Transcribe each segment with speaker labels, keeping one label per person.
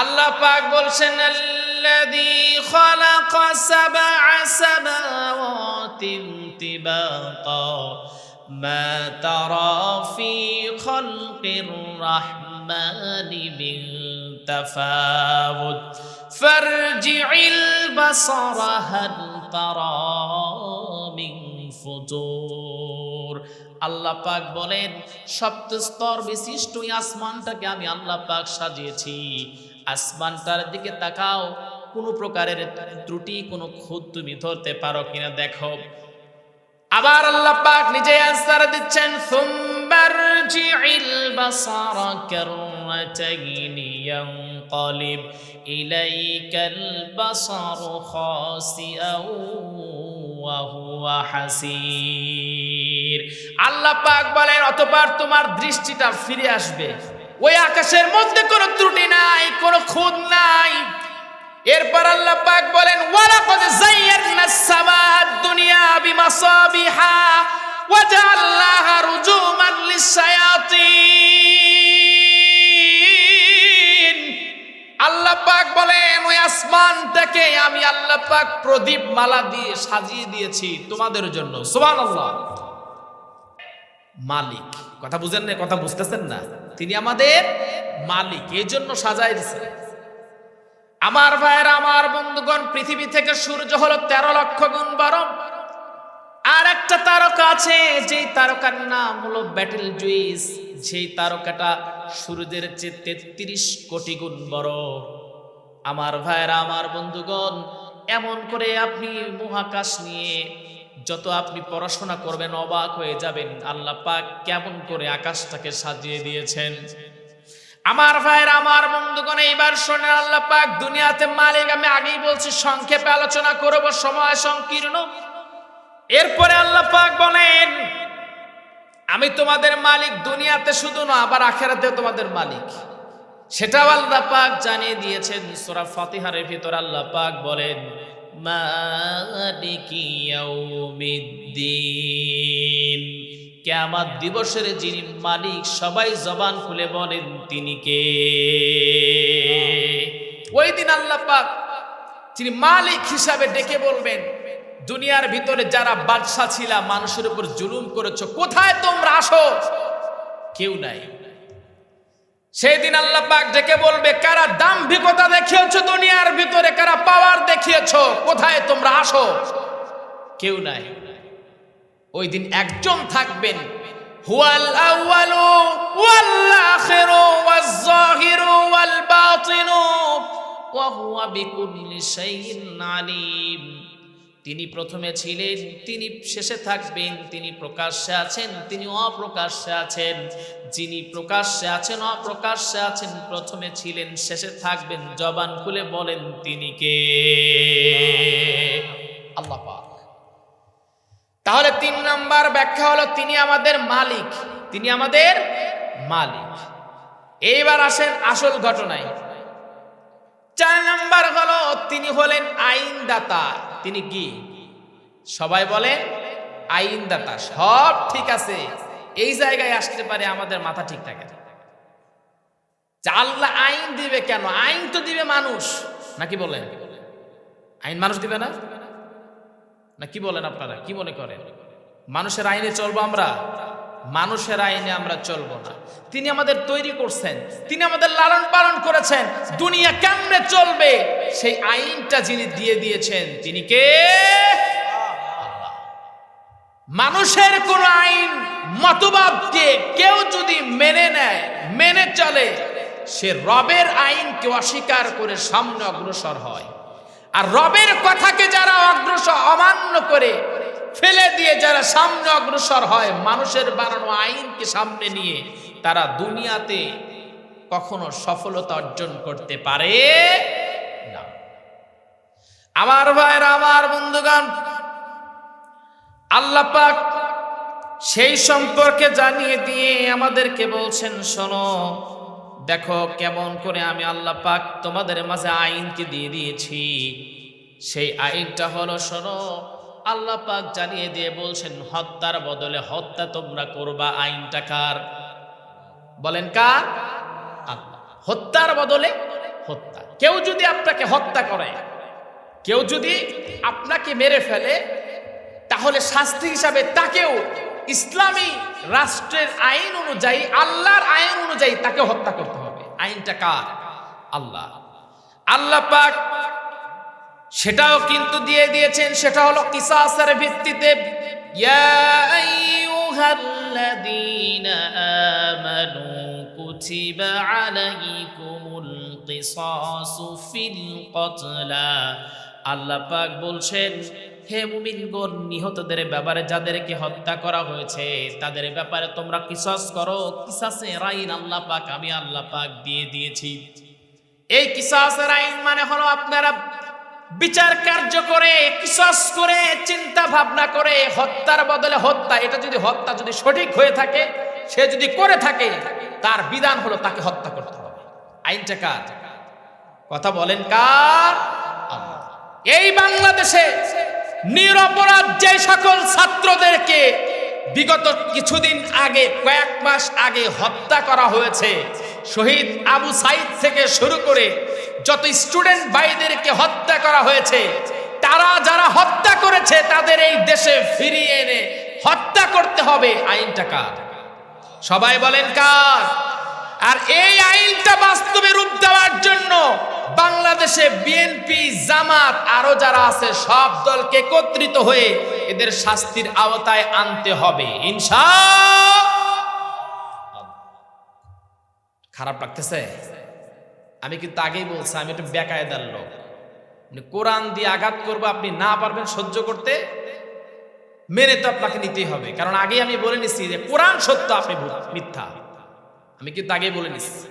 Speaker 1: আল্লাহ পাক বলছেন, আল্লাযী খালাকা সাবআ সামাওয়াতিন তিবাকা মা তারা ফি খালকির রাহমানি মিন তাফাউত ফারজি'ল বাসারা হাল তারা মিন ফুতুর আল্লাহ পাক বলেন, সপ্ত স্তর বিশিষ্ট এই আসমানটাকে আমি আল্লাহ পাক সাজিয়েছি। আসমানটার দিকে তাকাও, কোনো প্রকারের ত্রুটি, কোনো খুদ তুমি ধরতে পারো কিনা দেখো। আবার আল্লাহ পাক নিজে আনসার দিচ্ছেন সুম্মারজি'িল বাসারা কাররাতাইন ইয়ানকালিব ইলাইকাল বাসারু খাসিআও ওয়া হুয়া হাসির। আল্লাহ পাক বলেন অতবার তোমার দৃষ্টিটা ফিরে আসবে। ওই আকাশের মধ্যে কোনো ত্রুটি নাই, কোনো খুদ নাই। এরপর আল্লাহ পাক বলেন, ওয়ালাকাদ যায়্যারনা সামাদ দুনিয়া বিমাসাবিহা ওয়াজআলনাহা রুজুমান লিসায়াতিন আল্লাহ পাক বলেন, ওই আসমানটাকে আমি আল্লাহ পাক প্রদীপ মালা দিয়ে সাজিয়ে দিয়েছি তোমাদের জন্য। সুবহানাল্লাহ। মালিক। কথা বুঝেন না কথা বুঝতেছেন না? তিনি আমাদের মালিক এই জন্য সাজাই দিয়েছেন আমার ভাইয়ের, আমার বন্ধুগণ, পৃথিবী থেকে সূর্য হলো তেরো লক্ষ গুণ বড় আর একটা তারকা আছে, যেই তারকার নাম হলো ব্যাটেল জুইস। সেই তারকাটা সূর্যের চেয়ে তেত্রিশ কোটি গুণ বড়। আমার ভাইয়েরা, আমার বন্ধুগণ, এমন করে আপনি মহাকাশ নিয়ে যত আপনি পড়াশোনা করবেন অবাক হয়ে যাবেন, আল্লাহ পাক কেমন করে আকাশটাকে সাজিয়ে দিয়েছেন। আমার ভাইয়ের, আমার বন্ধুগণ, এইবার শোনেন, আল্লাহ পাক দুনিয়াতে মালিক, আমি আগেই বলছি, সংক্ষেপে আলোচনা করব, সময় সংকীর্ণ। এরপরে আল্লাহ পাক বলেন, আমি তোমাদের মালিক দুনিয়াতে শুধু না, আবার আখেরাতেও তোমাদের মালিক। সেটাও আল্লাহ পাক জানিয়ে দিয়েছেন, সূরা ফাতিহারের ভিতর আল্লাহ পাক বলেন মালিকি ইয়াউমিদ্দিন। কিয়ামত দিবসের যিনি মালিক, সবাই জবান খুলে বলেন, তিনি কে? ওই দিন আল্লাহ পাক যিনি মালিক হিসাবে ডেকে বলবেন, দুনিয়ার ভিতরে যারা বাদশা ছিলা, মানুষের উপর জুলুম করেছ, কোথায় তোমরা আসো? কেউ নাই। সেই দিন আল্লাহ পাক ডেকে বলবে, কারা দাম্ভিকতা দেখিয়েছো দুনিয়ার ভিতরে, কারা পাওয়ার দেখিয়েছো, কোথায় তোমরা আসো? কেউ নাই। ওই দিন একজন থাকবেন, হুয়াল ওয়া তিনি প্রথমে ছিলেন, তিনি শেষে থাকবেন, তিনি প্রকাশ্যে আছেন, তিনি অপ্রকাশ্যে আছেন। যিনি প্রকাশ্যে আছেন, অপ্রকাশ্যে আছেন, প্রথমে ছিলেন, শেষে থাকবেন, জবান খুলে বলেন তিনি কে? আল্লাহ পাক। তাহলে তিন নাম্বার ব্যাখ্যা হলো, তিনি আমাদের মালিক, তিনি আমাদের মালিক। এইবার আসেন আসল ঘটনায়। চার নাম্বার হলো, তিনি হলেন আইনদাতা। তিনি কি? সবাই বলে, আইনদাতা। সব ঠিক আছে। এই জায়গায় আসতে পারে আমাদের মাথা ঠিক থাকে আল্লাহ আইন দিবে কেন? আইন তো দিবে মানুষ। নাকি বলেন? আইন মানুষ দিবে না? না, কি বলেন আপনারা? কি মনে করেন? মানুষের আইনে চলবো আমরা? মানুষের আইনে আমরা চলবো না। তিনি আমাদের তৈরি করছেন, তিনি আমাদের লালন পালন করেছেন, দুনিয়া কেমনে চলবে? সেই আইনটা যিনি দিয়ে দিয়েছেন, তিনি কে? মানুষের কোন আইন মতবাদকে কেউ যদি মেনে নেয়, মেনে চলে, সে রবের আইনকে অস্বীকার করে সামনে অগ্রসর হয়। আর রবের কথাকে যারা অগ্রসর, অমান্য করে ফেলে দিয়ে যারা সামনে অগ্রসর হয়, মানুষের বানানো আইনকে সামনে নিয়ে তারা দুনিয়াতে কখনো সফলতা অর্জন করতে পারে না। আমার ভাইরা আমার বন্ধুগণ, আল্লাহ পাক সেই সম্পর্কে জানিয়ে দিয়ে আমাদেরকে বলছেন, শোনো, দেখো কেমন করে আমি আল্লাহ পাক তোমাদের মাঝে আইনকে দিয়ে দিয়েছি। সেই আইনটা হলো, শোনো আল্লাহ পাক জানিয়ে দিয়ে বলছেন, হত্যার বদলে হত্যা তোমরা করবা। আইনটা কার? বলেন কার? হত্যার বদলে হত্যা। কেউ যদি আপনাকে হত্যা করে, কেউ যদি আপনাকে মেরে ফেলে, তাহলে শাস্তি হিসাবে তাকেও ইসলামী রাষ্ট্রের আইন অনুযায়ী, আল্লাহর আইন অনুযায়ী তাকে হত্যা করতে হবে। আইনটা কার? আল্লাহ। আল্লাহ পাক সেটাও কিন্তু দিয়ে দিয়েছেন, সেটা হলো কিসাসের ভিত্তিতে, ইয়া আইয়ুহাল্লাযীনা আমানু কুতিবা আলাইকুমুল কিসাসু আল্লাহ পাক বলছেন, হে মুমিনগণ, নিহতদের ব্যাপারে যাদেরকে হত্যা করা হয়েছে, তাদের ব্যাপারে তোমরা কিসাস করো, কিসাসের আইন আল্লাহ পাক, আমি আল্লাহ পাক দিয়ে দিয়েছি। এই কিসাসের আইন মানে হলো আপনারা বিচার কার্য করে, কিসাস করে, চিন্তা ভাবনা করে, হত্যার বদলে হত্যা। এটা যদি হত্যা যদি সঠিক হয়ে থাকে, সে যদি করে থাকে, তার বিধান হলো তাকে হত্যা করতে হবে। আইনটা কার? কথা বলেন কার? এই বাংলাদেশে নিরপরাধ যে সকল ছাত্রদেরকে বিগত কিছুদিন আগে, কয়েক মাস আগে হত্যা করা হয়েছে, শহীদ আবু সাইদ থেকে শুরু করে যত স্টুডেন্ট ভাইদেরকে হত্যা করা হয়েছে, তারা যারা হত্যা করেছে, তাদের এই দেশে ফিরিয়ে এনে হত্যা করতে হবে আইনটা কার? সবাই বলেন কার? আর এই আইনটা বাস্তবে রূপ দেওয়ার জন্য বাংলাদেশে বিএনপি জামাত, আরও যারা আছে, সব দলকে একত্রিত হয়ে এদের শাস্তির আওতায় আনতে হবে। ইনশা খারাপ লাগতেছে? আমি কিন্তু আগেই বলছি, আমি একটু বেকায়দার লোক। মানে কোরআন দিয়ে আঘাত করব, আপনি না পারবেন সহ্য করতে, মেনে তো আপনাকে নিতেই হবে। কারণ আগেই আমি বলে নিচ্ছি যে কোরআন সত্য, আপনি মিথ্যা। আমি কিন্তু আগেই বলে নিচ্ছি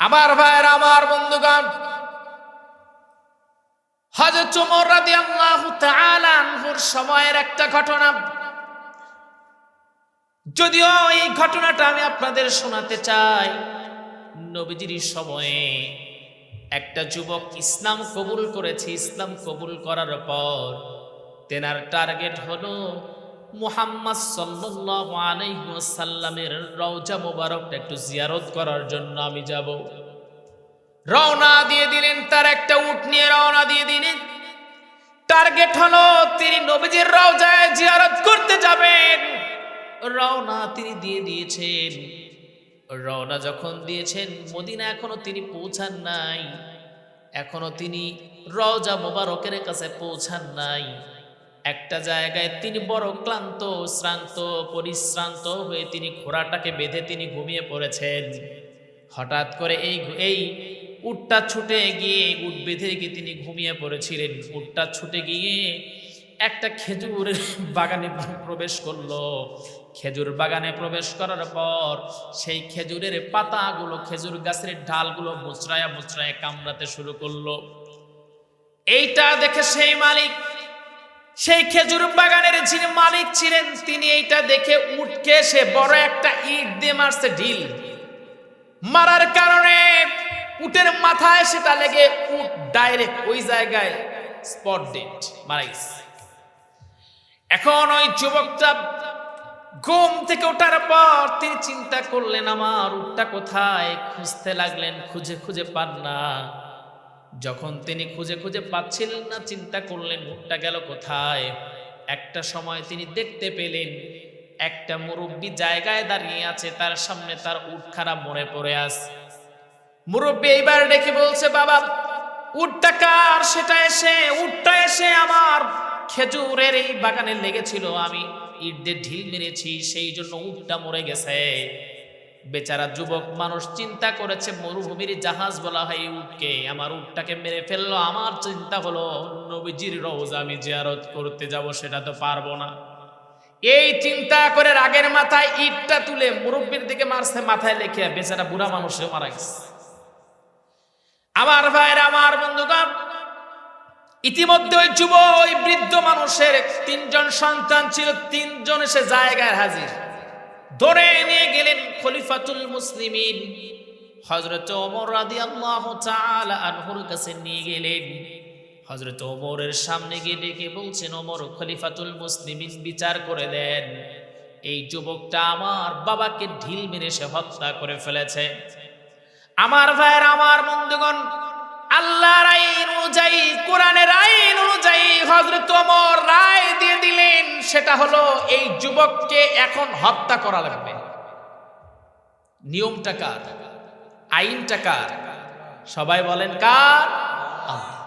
Speaker 1: আমার ভাইয়ের, আমার বন্ধুগণ, হযরত ওমর রাদিয়াল্লাহু তাআলা আনহুর সময়ের একটা ঘটনা। যদিও এই ঘটনাটা আমি আপনাদের শোনাতে চাই নবীজির সময়ে একটা যুবক ইসলাম কবুল করেছে, ইসলাম কবুল করার পর তেনার টার্গেট হলো মুহাম্মদ ওয়াসাল্লামের রওজা মোবারকটা একটু জিয়ারত করার জন্য আমি যাব। রওনা দিয়ে দিলেন, তার একটা উট নিয়ে রওনা দিয়ে দিলেন। টার্গেট হলো তিনি নবীজির রওজায় জিয়ারত করতে যাবেন। রওনা তিনি দিয়ে দিয়েছেন। রওনা যখন দিয়েছেন, মদিনা এখনও তিনি পৌঁছান নাই। এখনও তিনি রওজা মোবারকের কাছে পৌঁছান নাই। একটা জায়গায় তিনি বড় ক্লান্ত, শ্রান্ত, পরিশ্রান্ত হয়ে তিনি ঘোড়াটাকে বেঁধে তিনি ঘুমিয়ে পড়েছেন। হঠাৎ করে এই এই উটটা ছুটে গিয়ে, উট বেঁধে গিয়ে তিনি ঘুমিয়ে পড়েছিলেন। উটটা ছুটে গিয়ে একটা খেজুরের বাগানে প্রবেশ করল। খেজুর বাগানে প্রবেশ করার পর সেই খেজুরের পাতাগুলো, খেজুর গাছের ডালগুলো মুচড়ায়া মুচড়ায়া কামড়াতে শুরু করল। এইটা দেখে সেই মালিক, সেই খেজুর বাগানের যিনি মালিক ছিলেন, তিনি এইটা দেখে উঠকে সে বড় একটা ইট দিয়ে মারছে ঢিল। মারার কারণে উটের মাথায় সেটা লেগে উট ডাইরেক্ট ওই জায়গায় স্পট ডেট, মারা গেছে। এখন ওই যুবকটা ঘুম থেকে ওঠার পর তিনি চিন্তা করলেন, আমার উটটা কোথায়? খুঁজতে লাগলেন, খুঁজে খুঁজে পান না। যখন তিনি খুঁজে খুঁজে পাচ্ছিলেন না, চিন্তা করলেন, উটটা গেল কোথায়? একটা সময় তিনি দেখতে পেলেন, একটা মুরব্বী জায়গায় দাঁড়িয়ে আছে, তার সামনে তার উট খারাপ মনে পড়ে আছে। মুরব্বী এইবার ডেকে বলছে, বাবা, উটটা কার? সেটা এসে, উটটা এসে আমার খেজুরের এই বাগানে লেগেছিল। আমি ইট দিয়ে ঢিল মেরেছি, সেই জন্য উটটা মরে গেছে। বেচারা যুবক মানুষ চিন্তা করেছে, মরুভূমির জাহাজ বলা হয় উটকে। আমার উটটাকে মেরে ফেলল, আমার চিন্তা হলো, নবীজির রোজ আমি জিয়ারত করতে যাব, সেটা তো পারব না। এই চিন্তা করে রাগের মাথায় ইটটা তুলে মুরব্বীর দিকে মারছে, মাথায় লেখে বেচারা বুড়া মানুষও মারা গেছে। আমার ভাইয়ের আমার বন্ধুগণ ইতিমধ্যে ওই যুব, ওই বৃদ্ধ মানুষের তিনজন সন্তান ছিল, তিনজন এসে জায়গায় হাজির। ধরে নিয়ে গেলেন খলিফাতুল মুসলিমিন। হজরত ওমর রাদিয়াল্লাহু তাআলা আনহুর কাছে নিয়ে গেলেন। হজরত ওমরের সামনে গিয়ে ডেকে বলছেন, ওমর, খলিফাতুল মুসলিমিন বিচার করে দেন। এই যুবকটা আমার বাবাকে ঢিল মেরে সে হত্যা করে ফেলেছে। আমার ভাইয়ের, আমার বন্ধুগণ আল্লাহর আইন অনুযায়ী, কোরআনের আইন অনুযায়ী হজরত ওমর রায় দিয়ে দিলেন, সেটা হলো এই যুবককে এখন হত্যা করা লাগবে। নিয়মটা কার? আইনটা কার? সবাই বলেন কার? আল্লাহ।